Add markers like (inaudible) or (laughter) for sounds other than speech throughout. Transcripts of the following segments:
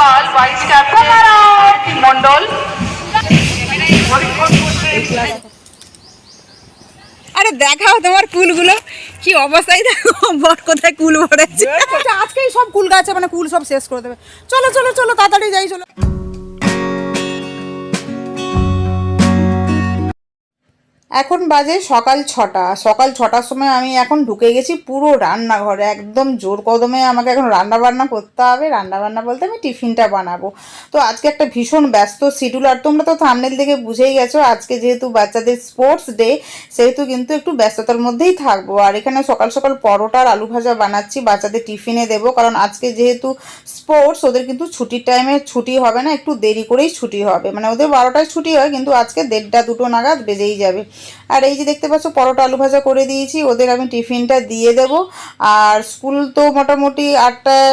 পাল vice captain Mondal আরে দেখাও তোমার কুলগুলো কি অবস্থায় দেখো বট কোথায় কুল ভরেছে। আচ্ছা, আজকেই সব কুল গাছে মানে কুল সব শেষ করে দেবে। চলো চলো চলো তাড়াতাড়ি যাই চলো। এখন বাজে সকাল ছটা। সকাল ছটার সময় আমি এখন ঢুকে গেছি পুরো রান্নাঘরে। একদম জোর কদমে আমাকে এখন রান্নাবান্না করতে হবে। রান্নাবান্না বলতে আমি টিফিনটা বানাবো। তো আজকে একটা ভীষণ ব্যস্ত শিডিউল আর তোমরা তো থামনেল দেখে বুঝেই গেছো, আজকে যেহেতু বাচ্চাদের স্পোর্টস ডে সেহেতু কিন্তু একটু ব্যস্ততার মধ্যেই থাকব। আর এখানে সকাল সকাল পরোটা আর আলু ভাজা বানাচ্ছি, বাচ্চাদের টিফিনে দেবো। কারণ আজকে যেহেতু স্পোর্টস ওদের কিন্তু ছুটির টাইমে ছুটি হবে না, একটু দেরি করেই ছুটি হবে। মানে ওদের বারোটায় ছুটি হয়, কিন্তু আজকে দেড়টা দুটো নাগাদ বেজেই যাবে। আর এই যে দেখতে পাচ্ছ, পরোটা আলু ভাজা করে দিয়েছি, ওদের আমি টিফিনটা দিয়ে দেব। আর স্কুল তো মোটামুটি আটটায়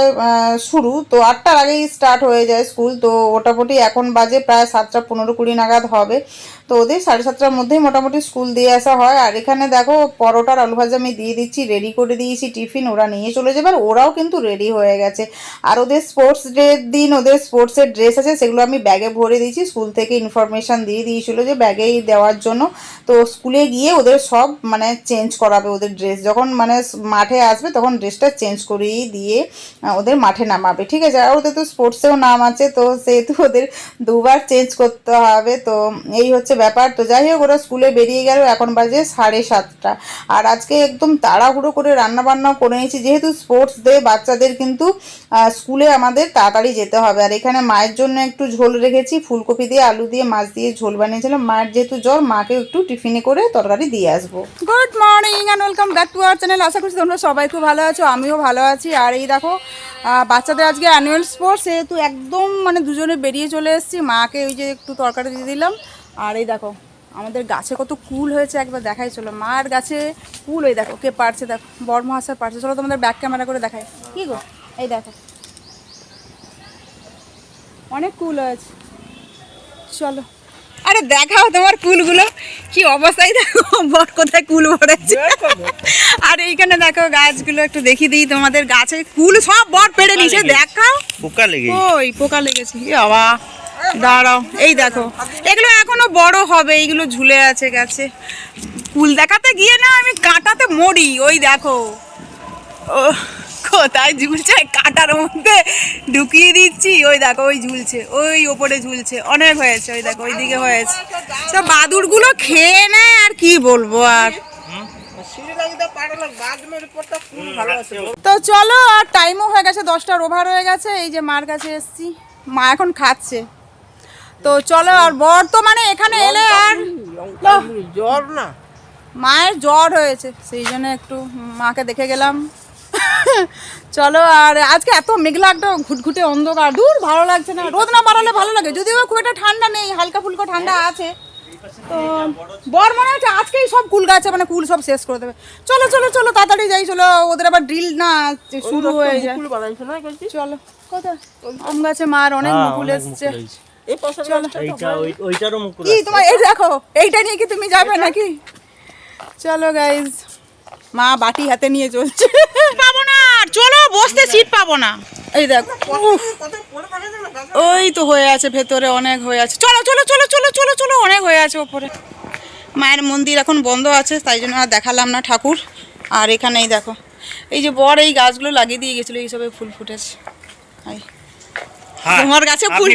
শুরু, তো আটটার আগেই স্টার্ট হয়ে যায় স্কুল, তো মোটামুটি এখন বাজে প্রায় সাতটা পনেরো কুড়ি নাগাদ হবে। তো ওদের সাড়ে সাতটার মধ্যেই মোটামুটি স্কুল দিয়ে আসা হয়। আর এখানে দেখো, পরোটার আলু ভাজা আমি দিয়ে দিচ্ছি রেডি করে দিয়েছি টিফিন, ওরা নিয়ে চলে যাবে, আর ওরাও কিন্তু রেডি হয়ে গেছে। আর ওদের স্পোর্টস ডের দিন, ওদের স্পোর্টসের ড্রেস আছে, সেগুলো আমি ব্যাগে ভরে দিয়েছি। স্কুল থেকে ইনফরমেশান দিয়ে দিয়েছিল যে ব্যাগেই দেওয়ার জন্য। তো স্কুলে গিয়ে ওদের সব মানে চেঞ্জ করাবে ওদের ড্রেস যখন মানে মাঠে আসবে তখন ড্রেসটা চেঞ্জ করিয়ে দিয়ে ওদের মাঠে নামাবে। ঠিক আছে? আর ওদের তো স্পোর্টসেও নাম আছে, তো সেহেতু ওদের দুবার চেঞ্জ করতে হবে। তো এই হচ্ছে ব্যাপার। তো যাই হোক, ওরা স্কুলে বেরিয়ে গেল। এখন বাজে সাড়ে সাতটা। আর আজকে একদম তাড়াহুড়ো করে রান্না বান্নাও করে নিয়েছি। যেহেতু স্পোর্টস ডে বাচ্চাদের কিন্তু স্কুলে আমাদের তাড়াতাড়ি যেতে হবে। আর এখানে মায়ের জন্য একটু ঝোল রেখেছি। ফুলকপি দিয়ে, আলু দিয়ে, মাছ দিয়ে ঝোল বানিয়েছিলাম। মায়ের যেহেতু জ্বর মাকে একটু টিফিনে করে তরকারি দিয়ে আসব। Good morning and welcome back to our channel আশা করছি তোমরা সবাই খুব ভালো আছো, আমিও ভালো আছি। আর এই দেখো বাচ্চাদের আজকে অ্যানুয়াল স্পোর্টস সেহেতু একদম মানে দুজনে বেরিয়ে চলে এসেছি। মাকে ওই যে একটু তরকারি দিয়ে দিলাম। আর এই দেখো, আমাদের গাছে কত কুল হয়েছে, একবার দেখাই, চলো। মার গাছে কুল ওই দেখো, কে পারছে, দেখো বড় মহাশয় পারছে। চলো তোমাদের ব্যাক ক্যামেরা করে দেখাই। কী গো? এই দেখো। অনেক কুল হয়েছে। চলো। আরে দেখাও তোমার কুলগুলো। কি অবস্থায় দেখো বট কোথায় কুল ভরেছে। আর এইখানে দেখো গাছগুলো একটু দেখিয়ে দিই তোমাদের গাছে। কুল সব বট পেড়ে নিচে দেখাও। পোকা লেগে ওই পোকা লেগেছে। এ বাবা দাঁড়াও। এই দেখো এগুলো এখনও বড় হবে এইগুলো ঝুলে আছে গাছে। কুল দেখাতে গিয়ে না আমি কাঁটাতে মরি ওই দেখো। ও কোথায় ঝুলছে? কাটার মধ্যে ঢুকিয়ে দিচ্ছি। ওই দেখো ওই ঝুলছে ওই ওপরে ঝুলছে। অনেক হয়েছে ওই দেখো ওইদিকে হয়েছে। সব বাদুরগুলো খেয়ে নেয় আর কি বলব আর? তো চলো আর টাইমও হয়ে গেছে দশটার ওভার হয়ে গেছে। এই যে মার কাছে এসছি। মা এখন খাচ্ছে। তো চলো আর বর্তমানে এখানে এলে আর জ্বর না? মায়ের জ্বর হয়েছে সেই জন্য একটু মাকে দেখে গেলাম। (laughs) চলো আর আজকে এত মেঘলা একটা ঘুটঘুটে অন্ধকার। দূর ভালো লাগছে না। রোদ না বাড়ালে ভালো লাগে যদিও খুব একটা ঠান্ডা নেই হালকা ফুলকা ঠান্ডা আছে। তো বর মনে হচ্ছে আজকেই সব কুল গাছে মানে কুল সব শেষ করে দেবে। চলো চলো চলো তাড়াতাড়ি যাই চলো ওদের আবার ড্রিল না শুরু হয়ে যায়। চলো কোথায়? আম গাছে মার অনেক হ্যাঁ, মুকুল এসছে। মুকুল হয়েছে। এইটা ওইটারও মুকুল কি তোমার এই দেখো এইটা নিয়ে কি তুমি যাবে নাকি? চলো গাইজ মা বাটি হাতে নিয়ে চলছে। বসতে সিট পাবো না। এই দেখো ওই তো হয়ে আছে ভেতরে অনেক হয়ে আছে। চলো চলো চলো চলো চলো চলো অনেক হয়ে আছে ওপরে। মায়ের মন্দির এখন বন্ধ আছে তাই জন্য আর দেখালাম না ঠাকুর। আর এখানেই দেখো এই যে বর এই গাছগুলো লাগিয়ে দিয়ে গেছিল এইসবে ফুল ফুটেছে। হ্যাঁ, তোমার গাছে ফুল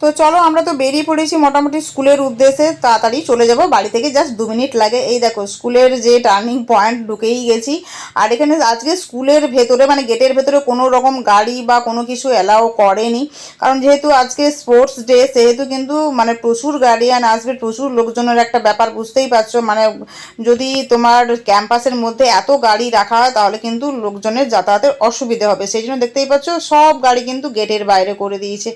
তো চলো আমরা তো বেরিয়ে পড়েছি মোটামুটি স্কুলের উদ্দেশ্যে, তাড়াতাড়ি চলে যাব। বাড়ি থেকে জাস্ট দু মিনিট লাগে। এই দেখো, স্কুলের যে টার্নিং পয়েন্ট ঢুকেই গেছি। আর এখানে আজকে স্কুলের ভেতরে মানে গেটের ভেতরে কোনো রকম গাড়ি বা কোনো কিছু অ্যালাও করেনি। কারণ যেহেতু আজকে স্পোর্টস ডে সেহেতু কিন্তু মানে প্রচুর গার্ডিয়ান আসবে, প্রচুর লোকজনের একটা ব্যাপার, বুঝতেই পারছ। মানে যদি তোমার ক্যাম্পাসের মধ্যে এত গাড়ি রাখা হয়, তাহলে কিন্তু লোকজনের যাতায়াতের অসুবিধে হবে। সেই জন্য দেখতেই পাচ্ছ, সব গাড়ি কিন্তু গেটের বাইরে করে দিয়েছে।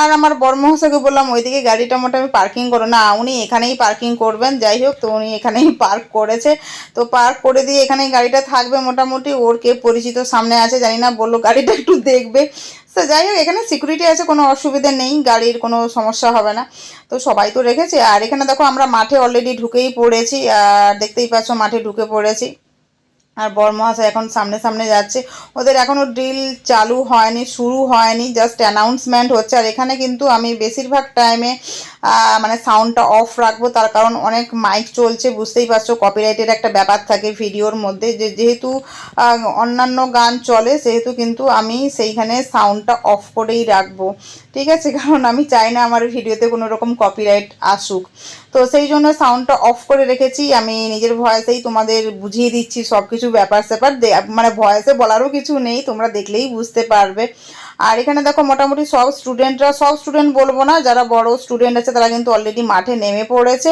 আর আমার বর্মহাসাকে বললাম, ওইদিকে গাড়িটা মোটামুটি পার্কিং করো না, উনি এখানেই পার্কিং করবেন, যাই হোক, তো উনি এখানেই পার্ক করেছে। তো পার্ক করে দিয়ে এখানেই গাড়িটা থাকবে মোটামুটি, ওর কে পরিচিত সামনে আছে, জানি না, বলল গাড়িটা একটু দেখবে। তো যাই হোক, এখানে সিকিউরিটি আছে, কোনো অসুবিধে নেই, গাড়ির কোনো সমস্যা হবে না। তো সবাই তো রেখেছে, আর এখানে দেখো আমরা মাঠে অলরেডি ঢুকেই পড়েছি, আর দেখতেই পাচ্ছ মাঠে ঢুকে পড়েছি। আর বরমহাশয় এখন সামনে সামনে যাচ্ছে। ওদের এখনও ড্রিল চালু হয়নি, শুরু হয়নি জাস্ট অ্যানাউন্সমেন্ট হচ্ছে। আর এখানে কিন্তু আমি বেশিরভাগ টাইমে মানে সাউন্ডটা অফ রাখব, তার কারণ অনেক মাইক চলছে, বুঝতেই পারছ কপিরাইটের একটা ব্যাপার থাকে ভিডিওর মধ্যে। যে যেহেতু অন্যান্য গান চলে, সেহেতু কিন্তু আমি সেইখানে সাউন্ডটা অফ করেই রাখব। ঠিক আছে, কারণ আমি চাই না আমার ভিডিওতে কোনো রকম কপিরাইট আসুক। তো সেই জন্য সাউন্ডটা অফ করে রেখেছি। আমি নিজের ভয়েসেই তোমাদের বুঝিয়ে দিচ্ছি সব কিছু ব্যাপার স্যাপার মানে ভয়েসে বলারও কিছু নেই, তোমরা দেখলেই বুঝতে পারবে। আর এখানে দেখো মোটামুটি সব স্টুডেন্টরা সব স্টুডেন্ট বলব না, যারা বড় স্টুডেন্ট আছে তারা কিন্তু অলরেডি মাঠে নেমে পড়েছে।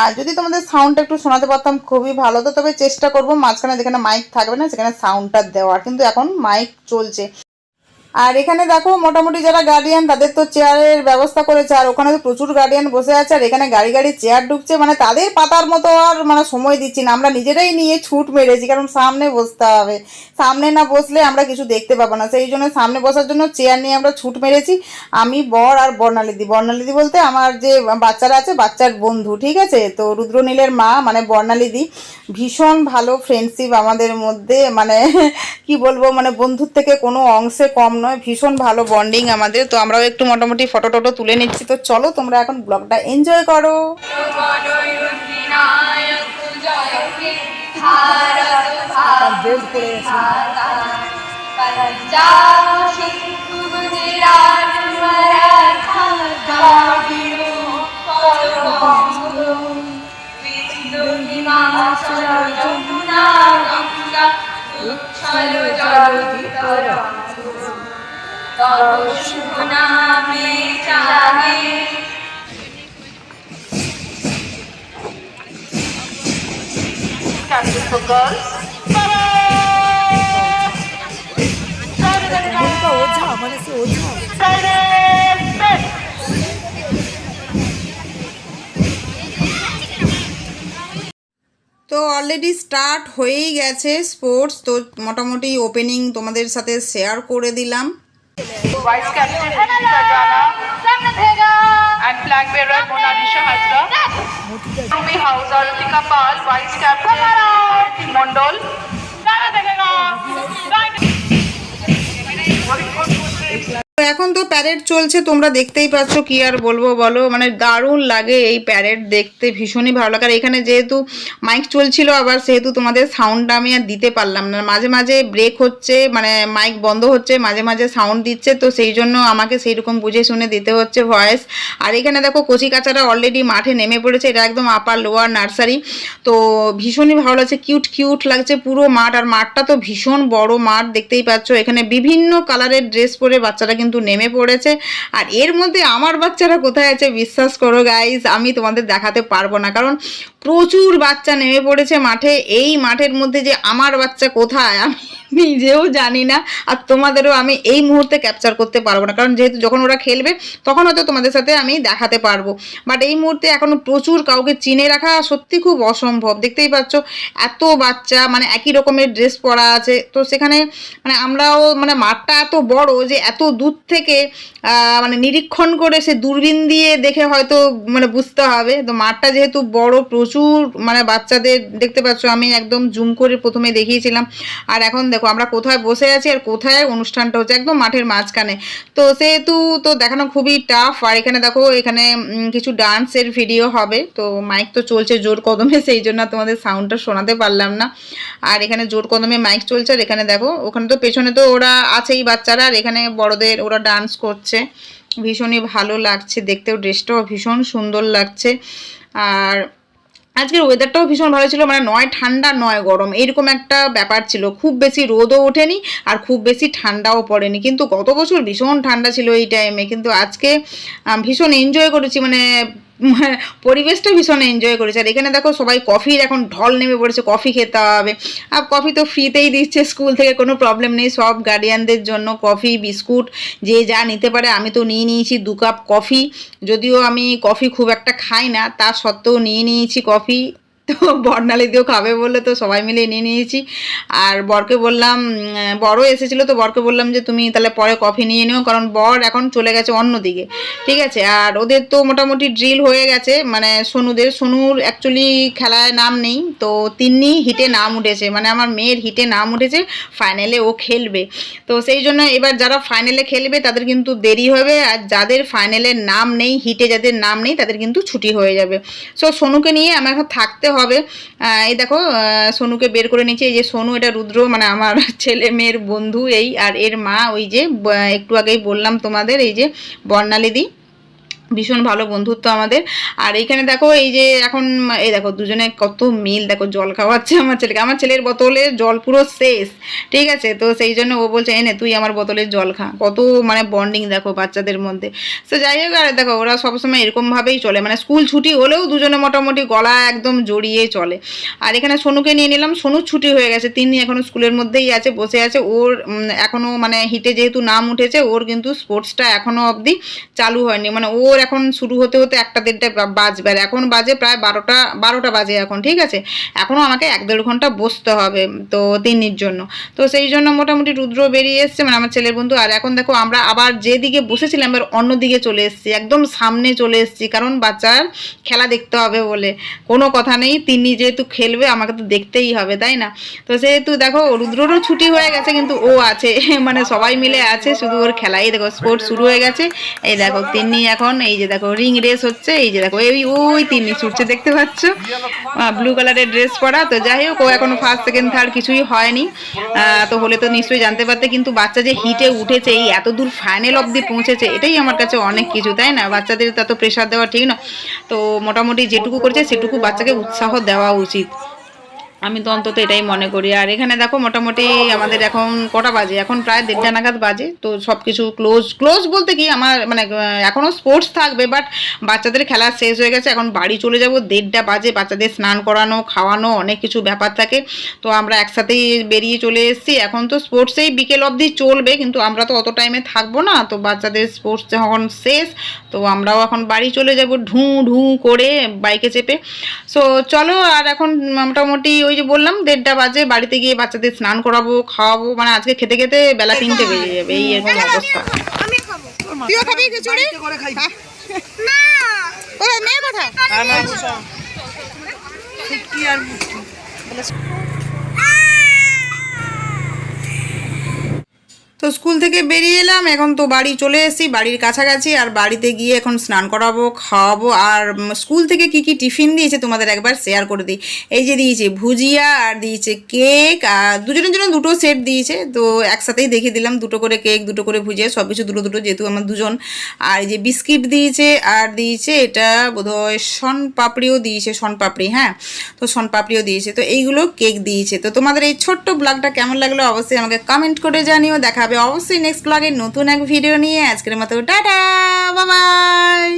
আর যদি তোমাদের সাউন্ডটা একটু শোনাতে পারতাম খুবই ভালো তো তবে চেষ্টা করব, মাঝখানে যেখানে মাইক থাকবে না, সেখানে সাউন্ডটা দেওয়ার। কিন্তু এখন মাইক চলছে। আর এখানে দেখো, মোটামুটি যারা গার্ডিয়ান তাদের তো চেয়ারের ব্যবস্থা করেছে। আর ওখানে তো প্রচুর গার্ডিয়ান বসে আছে, আর এখানে গাড়ি গাড়ি চেয়ার ঢুকছে। মানে তাদের পাতার মতো আর মানে সময় দিচ্ছি না। আমরা নিজেরাই নিয়ে ছুট মেরেছি, কারণ সামনে বসতে হবে। সামনে না বসলে আমরা কিছু দেখতে পাবো না। সেই জন্য সামনে বসার জন্য চেয়ার নিয়ে আমরা ছুট মেরেছি। আমি বর আর বর্ণালিদি। বর্ণালিদি বলতে আমার যে বাচ্চারা আছে, বাচ্চার বন্ধু, ঠিক আছে? তো রুদ্রনীলের মা মানে বর্ণালিদি, ভীষণ ভালো ফ্রেন্ডশিপ আমাদের মধ্যে। মানে কি বলব মানে বন্ধুর থেকে কোনো অংশে কম নয়, ভীষণ ভালো বন্ডিং আমাদের, তো আমরাও একটু মোটামুটি ফটো টটো তুলে নিচ্ছি। তো চলো তোমরা এখন ব্লগটা এনজয় করো। তো অলরেডি স্টার্ট হয়েই গেছে স্পোর্টস তো মোটামুটি ওপেনিং তোমাদের সাথে শেয়ার করে দিলাম। Mondol. তো এখন তো প্যারেড চলছে, তোমরা দেখতেই পাচ্ছ কি আর বলব বলো। মানে দারুণ লাগে এই প্যারেড দেখতে, ভীষণই ভালো লাগে। আর এখানে যেহেতু মাইক চলছিল, আবার সেহেতু তোমাদের সাউন্ডটা আমি আর দিতে পারলাম না। মাঝে মাঝে ব্রেক হচ্ছে মানে মাইক বন্ধ হচ্ছে, মাঝে মাঝে সাউন্ড দিচ্ছে, তো সেই জন্য আমাকে সেই রকম বুঝে শুনে দিতে হচ্ছে ভয়েস আর এখানে দেখো, কচি কাচারা অলরেডি মাঠে নেমে পড়েছে, এটা একদম আপার লোয়ার নার্সারি তো ভীষণই ভালো লাগছে কিউট কিউট লাগছে পুরো মাঠ। আর মাঠটা তো ভীষণ বড় মাঠ, দেখতেই পাচ্ছ। এখানে বিভিন্ন কালারের ড্রেস পরে বাচ্চারা কিন্তু নেমে পড়েছে। আর এর মধ্যে আমার বাচ্চারা কোথায় আছে বিশ্বাস করো গাইজ আমি তোমাদের দেখাতে পারব না। কারণ প্রচুর বাচ্চা নেমে পড়েছে মাঠে। এই মাঠের মধ্যে যে আমার বাচ্চা কোথায়? আমি নিজেও জানি না আর তোমাদেরও আমি এই মুহূর্তে ক্যাপচার করতে পারব না। কারণ যেহেতু যখন ওরা খেলবে, তখন হয়তো তোমাদের সাথে আমি দেখাতে পারব। বাট এই মুহূর্তে এখনও প্রচুর কাউকে চিনে রাখা সত্যি খুব অসম্ভব। দেখতেই পাচ্ছ, এত বাচ্চা মানে একই রকমের ড্রেস পরা আছে। তো সেখানে মানে আমরাও মানে মাঠটা এত বড় যে এত দূর থেকে মানে নিরীক্ষণ করে সে দূরবীন দিয়ে দেখে হয়তো মানে বুঝতে হবে। তো মাঠটা যেহেতু বড়, প্রচুর মানে বাচ্চাদের, দেখতে পাচ্ছ, আমি একদম জুম করে প্রথমে দেখিয়েছিলাম। আর এখন দেখো আমরা কোথায় বসে আছি আর কোথায় অনুষ্ঠানটা হচ্ছে একদম মাঠের মাঝখানে। তো সেহেতু তো দেখানো খুবই টাফ আর এখানে দেখো, এখানে কিছু ডান্সের ভিডিও হবে। তো মাইক তো চলছে জোর কদমে, সেই জন্য তোমাদের সাউন্ডটা শোনাতে পারলাম না। আর এখানে জোর কদমে মাইক চলছে, আর এখানে দেখো, ওখানে তো পেছনে তো ওরা আছেই বাচ্চারা, আর এখানে বড়দের ওরা ডান্স করছে। ভীষণই ভালো লাগছে, দেখতেও ড্রেসটাও ভীষণ সুন্দর লাগছে। আর আজকের ওয়েদারটাও ভীষণ ভালো ছিল মানে নয় ঠান্ডা, নয় গরম। এইরকম একটা ব্যাপার ছিল। খুব বেশি রোদও ওঠেনি আর খুব বেশি ঠান্ডাও পড়েনি। কিন্তু গত বছর ভীষণ ঠান্ডা ছিল এই টাইমে কিন্তু আজকে ভীষণ এনজয় করেছি। মানে পরিবেশটা ভীষণ এনজয় করেছে। আর এখানে দেখো সবাই কফির এখন ঢল নেমে পড়েছে কফি খেতে হবে। আর কফি তো ফ্রিতেই দিচ্ছে স্কুল থেকে কোনো প্রবলেম নেই, সব গার্ডিয়ানদের জন্য কফি বিস্কুট যে যা নিতে পারে আমি তো নিয়ে নিয়েছি দু কাপ কফি যদিও আমি কফি খুব একটা খাই না, তা সত্ত্বেও নিয়ে নিয়েছি কফি তো বর্ণালী দিয়েও খাবে বললে, তো সবাই মিলে নিয়ে নিয়েছি। আর বরকে বললাম বরও এসেছিল তো বরকে বললাম যে তুমি তাহলে পরে কফি নিয়ে নিও, কারণ বর এখন চলে গেছে অন্যদিকে ঠিক আছে? আর ওদের তো মোটামুটি ড্রিল হয়ে গেছে মানে সোনুদের, সোনুর অ্যাকচুয়ালি খেলায় নাম নেই, তো তিনি হিটে নাম উঠেছে মানে আমার মেয়ের হিটে নাম উঠেছে ফাইনালে ও খেলবে। তো সেই জন্য এবার যারা ফাইনালে খেলবে, তাদের কিন্তু দেরি হবে, আর যাদের ফাইনালের নাম নেই, হিটে যাদের নাম নেই, তাদের কিন্তু ছুটি হয়ে যাবে। সো সোনুকে নিয়ে আমার এখন থাকতে হবে। আহ, এই দেখো সোনুকে বের করে নিয়েছি। এই যে সোনু এটা রুদ্র মানে আমার (laughs) ছেলে মেয়ের বন্ধু এই আর এর মা ওই যে একটু আগেই বললাম তোমাদের এই যে বর্ণালীদি। ভীষণ ভালো বন্ধুত্ব আমাদের। আর এইখানে দেখো, এই যে এখন, এই দেখো দুজনে কত মিল, দেখো জল খাওয়াচ্ছে আমার ছেলেকে। আমার ছেলের বোতলে জল পুরো শেষ, ঠিক আছে? তো সেই জন্য ও বলছে এনে তুই আমার বোতলের জল খা। কত মানে বন্ডিং দেখো বাচ্চাদের মধ্যে। তো যাই হোক, আর দেখো, ওরা সবসময় এরকমভাবেই চলে। মানে স্কুল ছুটি হলেও দুজনে মোটামুটি গলা একদম জড়িয়ে চলে। আর এখানে সোনুকে নিয়ে নিলাম। সোনুর ছুটি হয়ে গেছে। তিনি এখনও স্কুলের মধ্যেই আছে, বসে আছে। ওর এখনও মানে হিটে যেহেতু নাম উঠেছে, ওর কিন্তু স্পোর্টসটা এখনও অবধি চালু হয়নি। মানে ওর এখন শুরু হতে হতে একটা দেড়টা বাজবে। এখন বাজে প্রায় বারোটা বারোটা বাজে এখন, ঠিক আছে? এখনও আমাকে এক দেড় ঘণ্টা বসতে হবে, তো তিন্নির জন্য। তো সেই জন্য মোটামুটি রুদ্র বেরিয়ে এসছে মানে আমার ছেলের বন্ধু। আর এখন দেখো, আমরা আবার যেদিকে বসেছিলাম, এবার অন্যদিকে চলে এসেছি। একদম সামনে চলে এসেছি, কারণ বাচ্চার খেলা দেখতে হবে বলে। কোনো কথা নেই, তিনি যেহেতু খেলবে, আমাকে তো দেখতেই হবে, তাই না? তো সেহেতু দেখো, রুদ্ররও ছুটি হয়ে গেছে, কিন্তু ও আছে। (laughs) মানে সবাই মিলে আছে, শুধু ওর খেলাই। দেখো, স্পোর্টস শুরু হয়ে গেছে। এই দেখো, তিনি এখন এই যে দেখো রিং রেস হচ্ছে, এই যে দেখো, এই ওই তিনি ছুটছে দেখতে পাচ্ছ? ব্লু কালারের ড্রেস পরা, তো যাই হোক, ও এখনও ফার্স্ট সেকেন্ড থার্ড কিছুই হয়নি। তো হলে তো নিশ্চয়ই জানতে পারতে, কিন্তু বাচ্চা যে হিটে উঠেছে, এই এত দূর ফাইনাল অবধি পৌঁছেছে, এটাই আমার কাছে অনেক কিছু, তাই না? বাচ্চাদের তো এত প্রেশার দেওয়া ঠিক না। তো মোটামুটি যেটুকু করেছে, সেটুকু বাচ্চাকে উৎসাহ দেওয়া উচিত। আমি তো অন্তত এটাই মনে করি। আর এখানে দেখো মোটামুটি আমাদের এখন কটা বাজে? এখন প্রায় দেড়টা নাগাদ বাজে। তো সব কিছু ক্লোজ ক্লোজ বলতে কি আমার মানে এখনও স্পোর্টস থাকবে বাট বাচ্চাদের খেলা শেষ হয়ে গেছে। এখন বাড়ি চলে যাব দেড়টা বাজে বাচ্চাদের স্নান করানো খাওয়ানো অনেক কিছু ব্যাপার থাকে। তো আমরা একসাথেই বেরিয়ে চলে এসেছি। এখন তো স্পোর্টসেই বিকেল অবধি চলবে কিন্তু আমরা তো অত টাইমে থাকব না। তো বাচ্চাদের স্পোর্টস যখন শেষ তো আমরাও এখন বাড়ি চলে যাব ঢু ঢু করে বাইকে চেপে। সো চলো আর এখন মোটামুটি ওই যে বললাম দেড়টা বাজে বাড়িতে গিয়ে বাচ্চাদের স্নান করাবো খাওয়াবো মানে আজকে খেতে খেতে বেলা তিনটে বেজে যাবে এই এরকম অবস্থা। তুইও খাবি। খিচুড়ি হ্যাঁ। মেয়ে কোথায় কি আর তো স্কুল থেকে বেরিয়ে এলাম, এখন তো বাড়ি চলে এসেছি, বাড়ির কাছাকাছি, আর বাড়িতে গিয়ে এখন স্নান করাবো, খাওয়াবো, আর স্কুল থেকে কি কি টিফিন দিয়েছে তোমাদের একবার শেয়ার করে দিই। এই যে দিয়েছে ভুজিয়া, আর দিয়েছে কেক, আর দুজনের জন্য দুটো সেট দিয়েছে, তো একসাথেই দেখিয়ে দিলাম, দুটো করে কেক, দুটো করে ভুজিয়া, সব কিছু দুটো দুটো, যেহেতু আমার দুজন। আর এই যে বিস্কিট দিয়েছে, আর দিয়েছে এটা বোধহয় শন পাপড়িও দিয়েছে, শন পাপড়ি হ্যাঁ? তো শন পাপড়িও দিয়েছে, তো এইগুলো কেক দিয়েছে। তো তোমাদের এই ছোট্ট ব্লগটা কেমন লাগল অবশ্যই আমাকে কমেন্ট করে জানিও, দেখা হবে অবশ্যই নেক্সট ব্লগের নতুন এক ভিডিও নিয়ে। আজকের মতো টাটা বাবাই